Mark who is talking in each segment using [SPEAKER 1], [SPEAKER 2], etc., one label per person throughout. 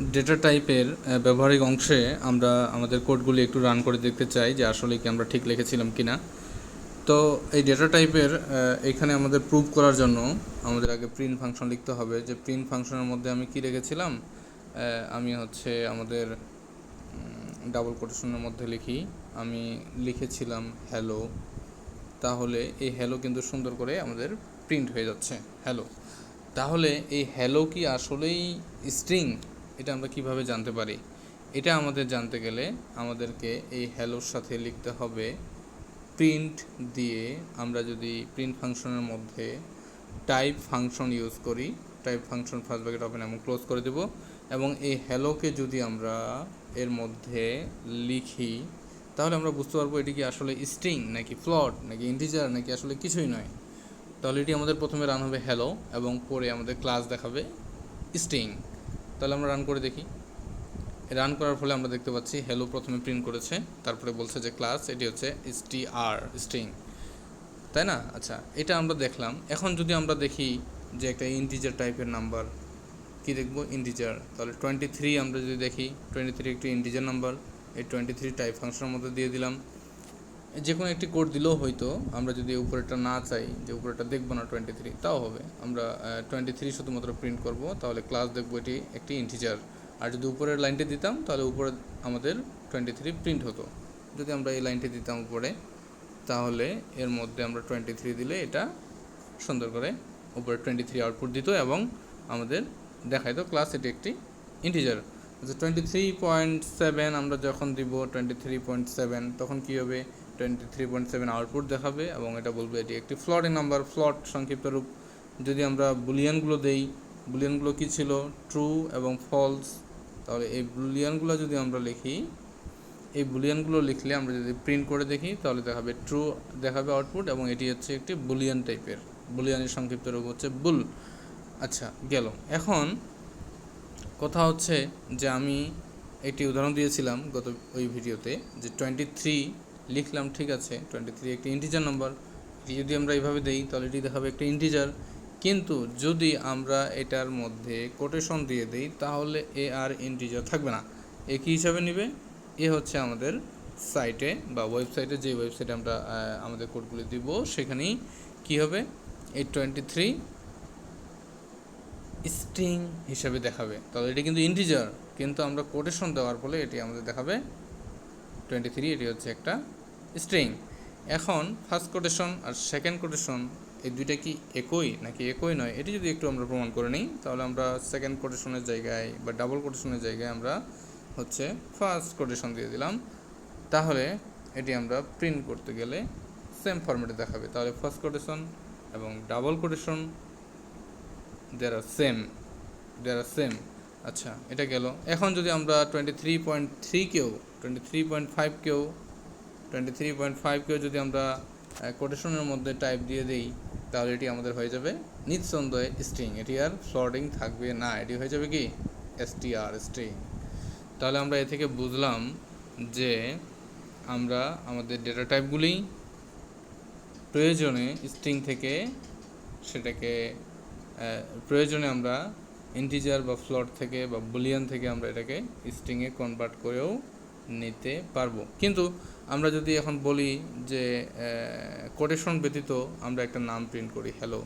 [SPEAKER 1] Data টাইপের ব্যবহারিক অংশে আমরা আমাদের কোডগুলি একটু রান করে দেখতে চাই যে আসলে কি আমরা ঠিক লিখেছিলাম কি না তো এই ডেটা টাইপের এখানে আমাদের প্রুভ করার জন্য আমাদের আগে প্রিন্ট ফাংশন লিখতে হবে। যে প্রিন্ট ফাংশনের মধ্যে আমি কি রেখেছিলাম? আমি হচ্ছে আমাদের ডাবল কোটেশনের মধ্যে লিখি। আমি লিখেছিলাম হ্যালো তাহলে এই হ্যালো কিন্তু সুন্দর করে আমাদের প্রিন্ট হয়ে যাচ্ছে। হ্যালো তাহলে এই হ্যালো কি আসলেই স্ট্রিং এটা আমরা কীভাবে জানতে পারি? এটা আমাদের জানতে গেলে আমাদেরকে এই হ্যালোর সাথে লিখতে হবে প্রিন্ট দিয়ে আমরা যদি প্রিন্ট ফাংশনের মধ্যে টাইপ ফাংশন ইউজ করি type function first bracket open এবং ক্লোজ করে দেব এবং এই হ্যালোকে যদি আমরা এর মধ্যে লিখি, তাহলে আমরা বুঝতে পারব এটি কি আসলে স্ট্রিং নাকি ফ্লট নাকি ইন্টিজার নাকি আসলে কিছুই নয়। তাহলে এটি আমাদের প্রথমে রান হবে হ্যালো এবং পরে আমাদের ক্লাস দেখাবে স্ট্রিং তাহলে আমরা রান করে দেখি। রান করার ফলে আমরা দেখতে পাচ্ছি হ্যালো প্রথমে প্রিন্ট করেছে, তারপরে বলছে যে ক্লাস এটি হচ্ছে আর স্ট্রিং তাই না? আচ্ছা এটা আমরা দেখলাম। এখন যদি আমরা দেখি যে একটা ইন্টিজার টাইপের নাম্বার কি দেখব? ইন্টিজার তাহলে টোয়েন্টি থ্রি আমরা যদি দেখি টোয়েন্টি থ্রি একটি ইন্টিজার নাম্বার এই টোয়েন্টি থ্রি টাইপ ফাংশনের মধ্যে দিয়ে দিলাম। যে কোনো একটি কোড দিলেও হয়তো আমরা যদি উপরেটা না চাই, যে উপরেটা দেখব না টোয়েন্টি থ্রি তাও হবে। আমরা টোয়েন্টি থ্রি শুধুমাত্র প্রিন্ট করব, তাহলে ক্লাস দেখব এটি একটি ইন্টিজার আর যদি উপরের লাইনটি দিতাম, তাহলে উপরে আমাদের টোয়েন্টি থ্রি প্রিন্ট হতো। যদি আমরা এই লাইনটি দিতাম উপরে, তাহলে এর মধ্যে আমরা টোয়েন্টি থ্রি দিলে এটা সুন্দর করে উপরে টোয়েন্টি থ্রি আউটপুট দিত এবং আমাদের দেখাইতো ক্লাস এটি একটি ইন্টিজার আচ্ছা টোয়েন্টি থ্রি পয়েন্ট সেভেন আমরা যখন দিব টোয়েন্টি থ্রি পয়েন্ট সেভেন তখন কী হবে? Twenty three point seven output দেখাবে এবং এটা বলবে এটি একটি ফ্লটের নাম্বার ফ্লট সংক্ষিপ্ত রূপ। যদি আমরা বুলিয়ানগুলো দেই, বুলিয়ানগুলো কী ছিল? ট্রু এবং ফলস তাহলে এই বুলিয়ানগুলো যদি আমরা লিখি, এই বুলিয়ানগুলো লিখলে আমরা যদি প্রিন্ট করে দেখি, তাহলে দেখাবে ট্রু দেখাবে আউটপুট এবং এটি হচ্ছে একটি বুলিয়ান টাইপের। বুলিয়ানের সংক্ষিপ্ত রূপ হচ্ছে বুল আচ্ছা গেল। এখন কথা হচ্ছে যে আমি একটি উদাহরণ দিয়েছিলাম গত ওই ভিডিওতে যে টোয়েন্টি থ্রি লিখলাম, ঠিক আছে টোয়েন্টি থ্রি একটি ইন্টিজার নাম্বার যদি আমরা এইভাবে দেই, তাহলে এটি দেখাবে একটা ইন্টিজার কিন্তু যদি আমরা এটার মধ্যে কোটেশন দিয়ে দিই, তাহলে এ আর ইন্টিজার থাকবে না। এ কী হিসাবে নেবে? এ হচ্ছে আমাদের সাইটে বা ওয়েবসাইটে যে ওয়েবসাইটে আমরা আমাদের কোডগুলি দিব, সেখানেই কী হবে? এই টোয়েন্টি থ্রি স্ট্রিং হিসাবে দেখাবে। তাহলে এটি কিন্তু ইন্টিজার কিন্তু আমরা কোটেশন দেওয়ার ফলে এটি আমাদের দেখাবে টোয়েন্টি থ্রি এটি হচ্ছে একটা স্ট্রিং। এখন ফার্স্ট কোটেশন আর সেকেন্ড কোটেশন এই দুইটা কি একই নাকি একই নয়? এটি যদি একটু আমরা প্রমাণ করে নিই, তাহলে আমরা সেকেন্ড কোটেশনের জায়গায় বা ডাবল কোটেশনের জায়গায় আমরা হচ্ছে ফার্স্ট কোটেশন দিয়ে দিলাম। তাহলে এটি আমরা প্রিন্ট করতে গেলে সেম ফরম্যাটে দেখাবে। তাহলে ফার্স্ট কোটেশন এবং double quotation there are same there are same আচ্ছা এটা গেল। এখন যদি আমরা টোয়েন্টি থ্রি পয়েন্ট থ্রি থ্রিকেও টোয়েন্টি থ্রি পয়েন্ট ফাইভ ফাইভকেও টোয়েন্টি থ্রি পয়েন্ট ফাইভকেও যদি আমরা কোটেশনের মধ্যে টাইপ দিয়ে দিই, তাহলে এটি আমাদের হয়ে যাবে নিঃসন্দেহে স্ট্রিং এটি আর ফ্লডিং থাকবে না, এটি হয়ে যাবে কি? এসটিআর স্ট্রিং তাহলে আমরা এ থেকে বুঝলাম যে আমরা আমাদের ডেটা টাইপগুলি প্রয়োজনে স্ট্রিং থেকে সেটাকে প্রয়োজনে আমরা ইন্টিজার বা ফ্লট থেকে বা বুলিয়ান থেকে আমরা এটাকে স্ট্রিংয়ে কনভার্ট করেও নিতে পারব। কিন্তু আমরা যদি এখন বলি যে কোটেশন ব্যতীত আমরা একটা নাম প্রিন্ট করি হ্যালো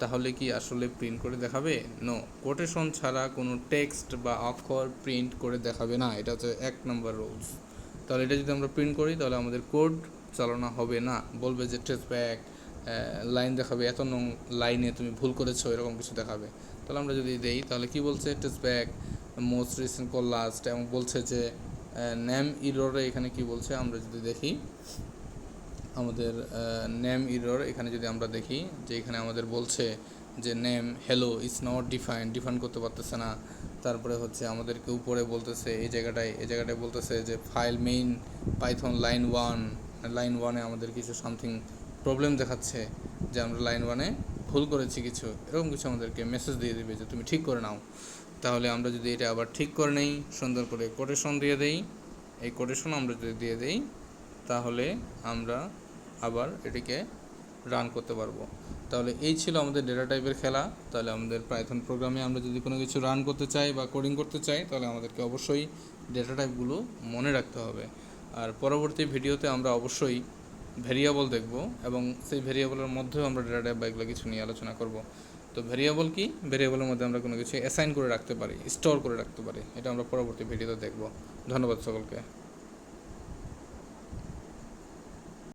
[SPEAKER 1] তাহলে কি আসলে প্রিন্ট করে দেখাবে? নো কোটেশন ছাড়া কোনো টেক্সট বা অক্ষর প্রিন্ট করে দেখাবে না, এটা হচ্ছে এক নম্বর রুলস তাহলে এটা যদি আমরা প্রিন্ট করি, তাহলে আমাদের কোড চালানো হবে না। বলবে যে টেস্ট ব্যাক লাইন দেখাবে, এত নং লাইনে তুমি ভুল করেছ, এরকম কিছু দেখাবে। তাহলে আমরা যদি দেই, তাহলে কি বলছে? Traceback most recent call last এবং বলছে যে নেম ইরোরে এখানে কি বলছে আমরা যদি দেখি, আমাদের নেম ইরর এখানে যদি আমরা দেখি, যে এখানে আমাদের বলছে যে name hello is not define define করতে পারতেছে না। তারপরে হচ্ছে আমাদেরকে উপরে বলতেছে, এই জায়গাটায় এই জায়গাটায় বলতেছে যে file main python line one, line ওয়ানে আমাদের কিছু সামথিং প্রবলেম দেখাচ্ছে, যে আমরা লাইন ওয়ানে ভুল করেছি কিছু, এরকম কিছু আমাদেরকে মেসেজ দিয়ে দিবে যে তুমি ঠিক করে নাও। তাহলে আমরা যদি এটা আবার ঠিক করে নেই, সুন্দর করে কোটেশন দিয়ে দেই। এই কোটেশন আমরা যদি দিয়ে দেই, তাহলে আমরা আবার এটিকে রান করতে পারব। তাহলে এই ছিল আমাদের ডেটা টাইপের খেলা। তাহলে আমাদের পাইথন প্রোগ্রামে আমরা যদি কোনো কিছু রান করতে চাই বা কোডিং করতে চাই, তাহলে আমাদেরকে অবশ্যই ডেটা টাইপগুলো মনে রাখতে হবে। আর পরবর্তী ভিডিওতে আমরা অবশ্যই ভেরিয়েবল দেখব এবং সেই ভেরিয়েবলের মধ্যেও আমরা ডেটা টাইপ বা এগুলো কিছু নিয়ে আলোচনা করব। তো ভেরিয়েবল কি? ভেরিয়েবলের মধ্যে আমরা কোনো কিছু অ্যাসাইন করে রাখতে পারি স্টোর করে রাখতে পারি, এটা আমরা পরবর্তী ভিডিওতে দেখব। ধন্যবাদ সকলকে।